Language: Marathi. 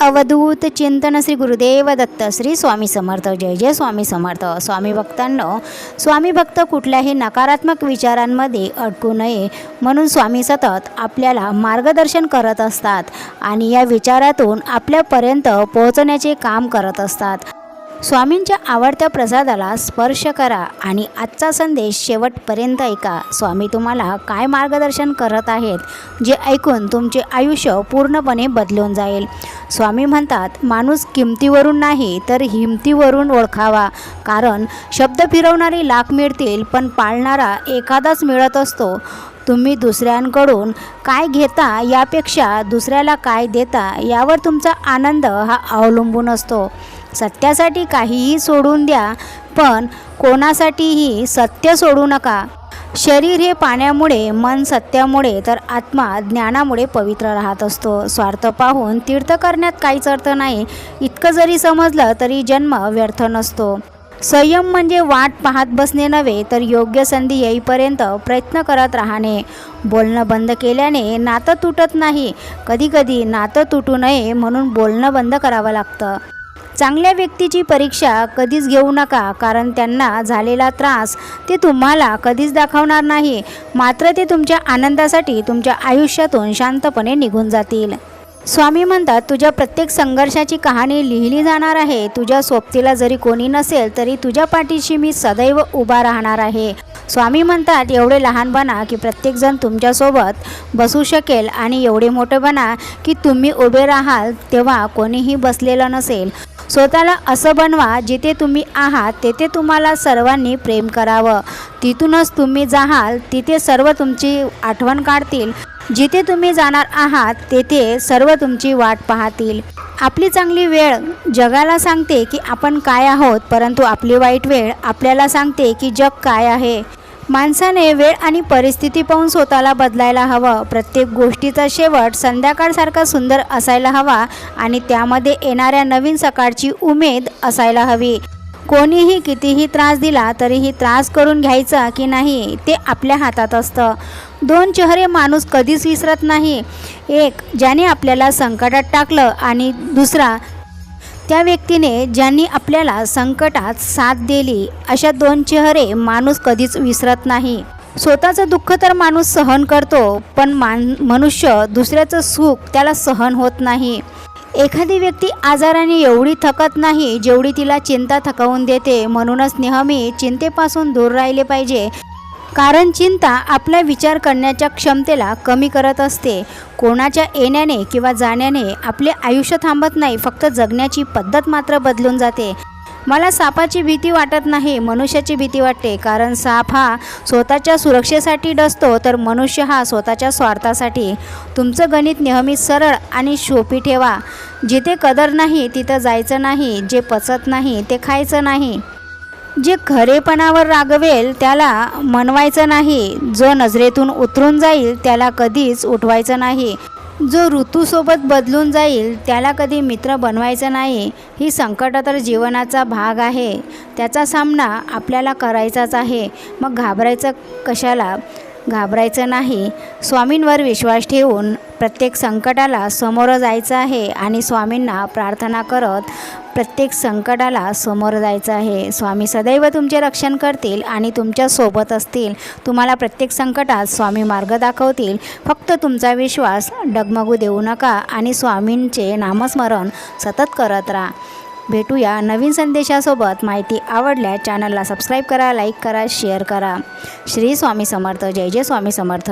अवधूत चिंतन श्री गुरुदेव दत्त श्री स्वामी समर्थ जय जय स्वामी समर्थ. स्वामी भक्तांनो स्वामी भक्त कुठल्याही नकारात्मक विचारांमध्ये अडकू नये म्हणून स्वामी सतत आपल्याला मार्गदर्शन करत असतात आणि या विचारातून आपल्यापर्यंत पोहोचण्याचे काम करत असतात. स्वामींच्या आवडत्या प्रसादाला स्पर्श करा आणि आजचा संदेश शेवटपर्यंत ऐका. स्वामी तुम्हाला काय मार्गदर्शन करत आहेत जे ऐकून तुमचे आयुष्य पूर्णपणे बदलून जाईल. स्वामी म्हणतात माणूस किमतीवरून नाही तर हिमतीवरून ओळखावा. कारण शब्द फिरवणारी लाख मिळतील पण पाळणारा एखादाच मिळत असतो. तुम्ही दुसऱ्यांकडून काय घेता यापेक्षा दुसऱ्याला काय देता यावर तुमचा आनंद हा अवलंबून असतो. सत्यासाठी काहीही सोडून द्या पण कोणासाठीही सत्य सोडू नका. शरीर हे पाण्यामुळे मन सत्यामुळे तर आत्मा ज्ञानामुळे पवित्र राहत असतो. स्वार्थ पाहून तीर्थ करण्यात काहीच अर्थ नाही. इतकं जरी समजलं तरी जन्म व्यर्थ नसतो. संयम म्हणजे वाट पाहत बसणे नव्हे तर योग्य संधी येईपर्यंत प्रयत्न करत राहणे. बोलणं बंद केल्याने नातं तुटत नाही. कधीकधी नातं तुटू नये म्हणून बोलणं बंद करावं लागतं. चांगल्या व्यक्तीची परीक्षा कधीच घेऊ नका कारण त्यांना झालेला त्रास ते तुम्हाला कधीच दाखवणार नाही. मात्र ते तुमच्या आनंदासाठी तुमच्या आयुष्यातून शांतपणे निघून जातील. स्वामी म्हणतात तुझ्या प्रत्येक संघर्षाची कहाणी लिहिली जाणार आहे. तुझ्या सोबतीला जरी कोणी नसेल तरी तुझ्या पाठीशी मी सदैव उभा राहणार आहे. स्वामी म्हणतात एवढे लहान बना की प्रत्येकजण तुमच्यासोबत बसू शकेल आणि एवढे मोठे बना की तुम्ही उभे राहाल तेव्हा कोणीही बसलेलं नसेल. स्वतःला असं बनवा जिथे तुम्ही आहात तेथे तुम्हाला सर्वांनी प्रेम करावं. तिथूनच तुम्ही जाहाल तिथे सर्व तुमची आठवण काढतील. जिथे तुम्ही जाणार आहात तेथे सर्व तुमची वाट पाहतील. आपली चांगली वेळ जगाला सांगते की आपण काय आहोत परंतु आपली वाईट वेळ आपल्याला सांगते की जग काय आहे. माणसाने वेळ आणि परिस्थिती पाहून स्वतःला बदलायला हवं. प्रत्येक गोष्टीचा शेवट संध्याकाळसारखा सुंदर असायला हवा आणि त्यामध्ये येणाऱ्या नवीन सकाळची उमेद असायला हवी. कोणीही कितीही त्रास दिला तरीही त्रास करून घ्यायचा की नाही ते आपल्या हातात असतं. दोन चेहरे माणूस कधीच विसरत नाही. एक ज्याने आपल्याला संकटात टाकलं आणि दुसरा त्या व्यक्तीने ज्यांनी आपल्याला संकटात साथ दिली अशा दोन चेहरे माणूस कधीच विसरत नाही. स्वतःचं दुःख तर माणूस सहन करतो पण मान मनुष्य दुसऱ्याचं सुख त्याला सहन होत नाही. एखादी व्यक्ती आजाराने एवढी थकत नाही जेवढी तिला चिंता थकवून देते. म्हणूनच नेहमी चिंतेपासून दूर राहिले पाहिजे. कारण चिंता आपला विचार करण्याच्या क्षमतेला कमी करत असते. कोणाच्या येण्याने किंवा जाण्याने आपले आयुष्य थांबत नाही फक्त जगण्याची पद्धत मात्र बदलून जाते. मला सापाची भीती वाटत नाही मनुष्याची भीती वाटते कारण साप हा स्वतःच्या सुरक्षेसाठी डसतो तर मनुष्य हा स्वतःच्या स्वार्थासाठी. तुमचं गणित नेहमी सरळ आणि शोपी ठेवा. जिथे कदर नाही तिथं जायचं नाही जे पचत नाही ते खायचं नाही. जे खरेपणावर रागवेल त्याला मनवायचं नाही. जो नजरेतून उतरून जाईल त्याला कधीच उठवायचं नाही. जो ऋतूसोबत बदलून जाईल त्याला कधी मित्र बनवायचं नाही. ही संकट तर जीवनाचा भाग आहे. त्याचा सामना आपल्याला करायचाच आहे. मग घाबरायचं कशाला? घाबरायचं नाही. स्वामींवर विश्वास ठेवून प्रत्येक संकटाला समोरं जायचं आहे आणि स्वामींना प्रार्थना करत प्रत्येक संकटाला समोर जायचं आहे. स्वामी सदैव तुमचे रक्षण करतील आणि तुमच्यासोबत असतील. तुम्हाला प्रत्येक संकटात स्वामी मार्ग दाखवतील. फक्त तुमचा विश्वास डगमगू देऊ नका आणि स्वामींचे नामस्मरण सतत करत राहा. भेटूया नवीन संदेशासोबत. माहिती आवडल्या चॅनलला सबस्क्राईब करा लाईक करा शेअर करा. श्री स्वामी समर्थ. जय जय स्वामी समर्थ.